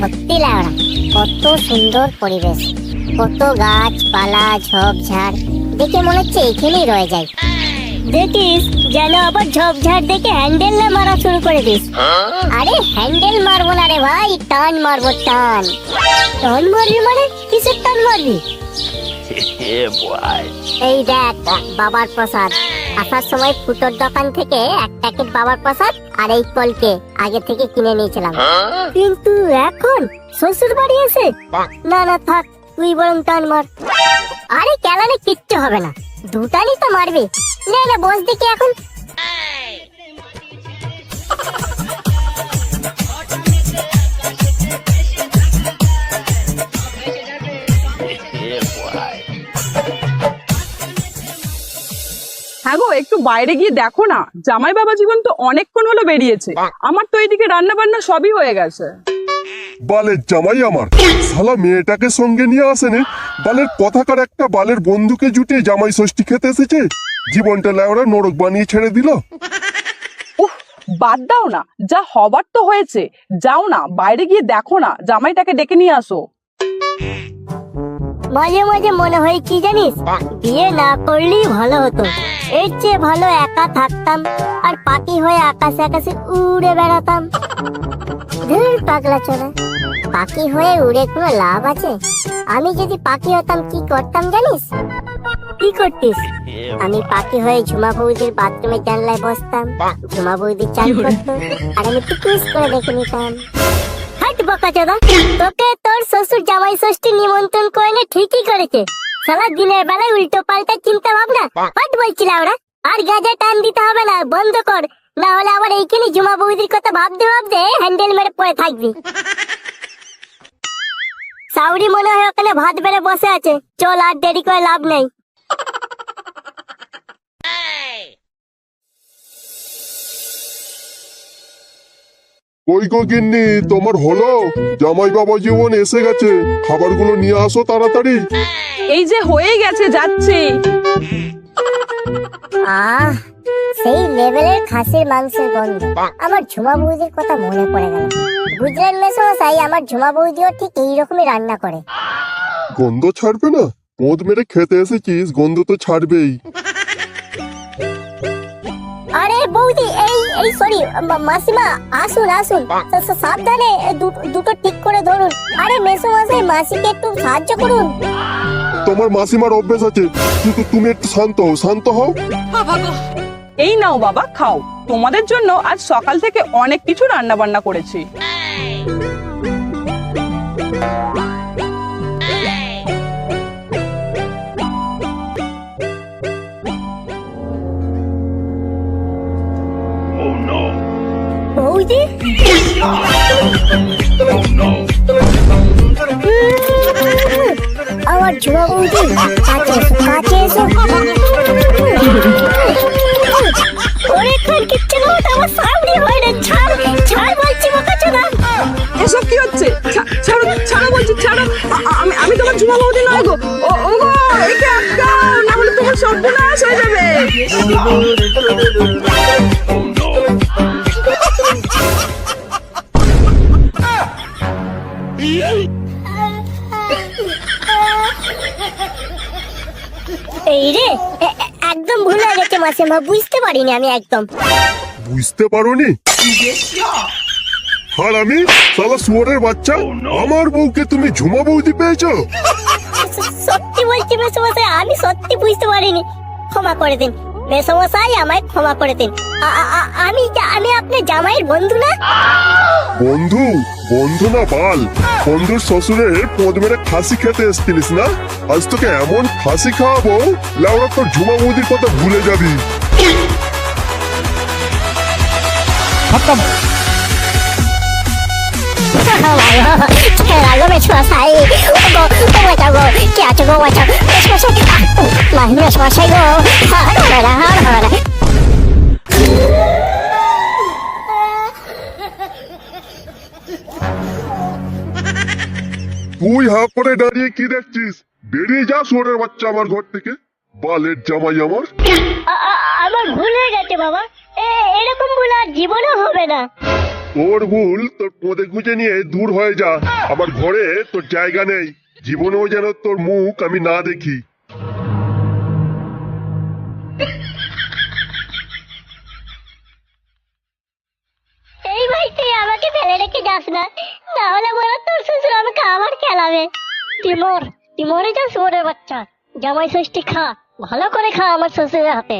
লাউড়া কত সুন্দর পরিবেশ। কত গাছপালা, ঝোপঝাড়, দেখে মনে হচ্ছে এখানেই রয়ে যায় দেখিস যেন আবার ঝোপঝাড় দেখে হ্যান্ডেল না মারা শুরু করে দিস। আরে, হ্যান্ডেল মারবো না রে ভাই, টান মারবো, টান। টান মারবি মানে? কিসের টান মারবি? এই দেখ বাবার প্রসাদ। আসার সময় ফুটোর দোকান থেকে এক প্যাকেট বাবার প্রসাদ আর এই কলকে আগে থেকে কিনে নিয়েছিলাম। কিন্তু এখন শ্বশুর বাড়ি এসে না না থাক তুই বরং টান মার। আরে কেলানে কিচ্ছু হবে না। দুটানি তো মারবে। না না বস দেখি এখন। হ্যাঁ গো একটু বাইরে গিয়ে দেখো না। জামাই বাবা জীবন তো অনেকক্ষণ হলো বেরিয়েছে। আমার তো এইদিকে রান্না বান্না সবই হয়ে গেছে। বালের জামাই আমার। শালা মেয়েটাকে সঙ্গে নিয়ে আসেনি বালের কথাকার একটা বালের বন্ধুকে জুটে জামাই ষষ্ঠী খেতে এসেছে। জীবনটা লেওরা নরক বানিয়ে ছেড়ে দিল। বাদ দাও না। যা হবার তো হয়েছে। যাও না বাইরে গিয়ে দেখো না। জামাইটাকে ডেকে নিয়ে আসো। মাঝে মাঝে মনে হয় কি জানিস? বিয়ে না করলেই ভালো হতো। এর চেয়ে ভালো একা থাকতাম আর পাখি হয়ে আকাশে আকাশে উড়ে বেড়াতাম। ধুর পাগলা চলে পাখি হয়ে উড়ে কোনো লাভ আছে? আমি যদি পাখি হতাম কি করতাম জানিস? কি করতিস? আমি পাখি হয়ে ঝুমা বৌদির বাথরুমে জানলায় বসতাম। ঝুমা বৌদি চান করতো। আর আমি টুকুস করে দেখে নিতাম। তোকে তোর শ্বশুর জামাই ষষ্ঠী নিমন্ত্রণ ঠিকই করেছে। দিনের বেলায় উল্টো পাল্টা চিন্তা ভাবনা ওরা। আর গাজা টান দিতে হবে না, বন্ধ কর। না হলে আবার এইখানে জুমা বৌদির কথা ভাবতে ভাবতে হ্যান্ডেল মেরে পড়ে থাকবি। সাউরি মনে হয় ওখানে ভাত বেড়ে বসে আছে। চল আর দেরি করে লাভ নেই। কই গো গিন্নি তোমার হলো? জামাই বাবা জীবন এসে গেছে। খাবারগুলো নিয়ে আসো তাড়াতাড়ি। এই যে হয়ে গেছে যাচ্ছে। আহ সেই লেভেলের খাসির মাংসের গন্ধ। আমার ঝুমা বৌদির কথা মনে পড়ে গেল। বুঝলেন মেসমশাই আমার ঝুমা বৌদিও ঠিক এইরকমই রান্না করে। গন্ধ ছাড়বে না? পোঁদ মেরে খেতে এসেছিস গন্ধ তো ছাড়বেই। আরে বৌদি এই সরি মাসিমা আসুন আসুন। সাবধানে এ দুটো ঠিক করে ধরুন। আরে মেসমশাই মাসিকে একটু সাহায্য করুন। তোমার মাসিমার অভ্যেস আছে কিন্তু তুমি একটু শান্ত হও শান্ত হও। এই নাও বাবা খাও। তোমাদের জন্য আজ সকাল থেকে অনেক কিছু রান্না বান্না করেছি। আমার ঝুমা বৌদি কাছে এসো ওরে খান, কিচ্ছু না আমার সামনে হচ্ছে? ছাড়ো বলছি, ছাড়ো। আমি আমি তোমার ঝুমা বৌদি নয় না হলে তোমার সর্বনাশ হয়ে যাবে। এই রে একদম ভুল হয়ে গেছে মাসে মা বুঝতে পারিনি আমি একদম। বুঝতে পারোনি? আর আমি সালা শুয়ারের বাচ্চা আমার বউকে তুমি ঝুমা বৌদি পেয়েছ? সত্যি বলছি মেসমশাই আমি সত্যি বুঝতে পারিনি। ক্ষমা করে দিন। মেসমশাই আমায় ক্ষমা করে দিন। আমি আমি আপনার জামাইয়ের বন্ধু না? বন্ধু? বন্ধু না বাল? বন্ধুর শ্বশুরের পদ মেরে খাসি খেতে এসছিলিস না? আজ তোকে এমন খাসি খাওয়াবো লাউরা তোর ঝুমা বৌদির কথা ভুলে যাবি। খেলাগো মেসমশাই ও গো ও বাঁচাও গো কে আছো গো বাঁচাও মেসমশাই মা মেসমশাই গো। হার হবে না হার তুই হা করে দাঁড়িয়ে কি দেখছিস? বেরিয়ে যা শুয়ারের বাচ্চা আমার ঘর থেকে। বালের জামাই আমার। আমার ভুল হয়ে গেছে বাবা। এরকম ভুল আর জীবনেও হবে না। তোর ভুল তোর পদে গুঁজে নিয়ে দূর হয়ে যা। আমার ঘরে তোর জায়গা নেই। জীবনেও যেন তোর মুখ আমি না দেখি। এই ভাই তুই আমাকে ফেলে রেখে যাস না। তাহলে বলে তোর শ্বশুর আমাকে আবার খেলাবে। তিমর তিমরে যা ওরে বাচ্চা। জামাই ষষ্ঠী খা, ভালো করে খা আমার শ্বশুরের হাতে।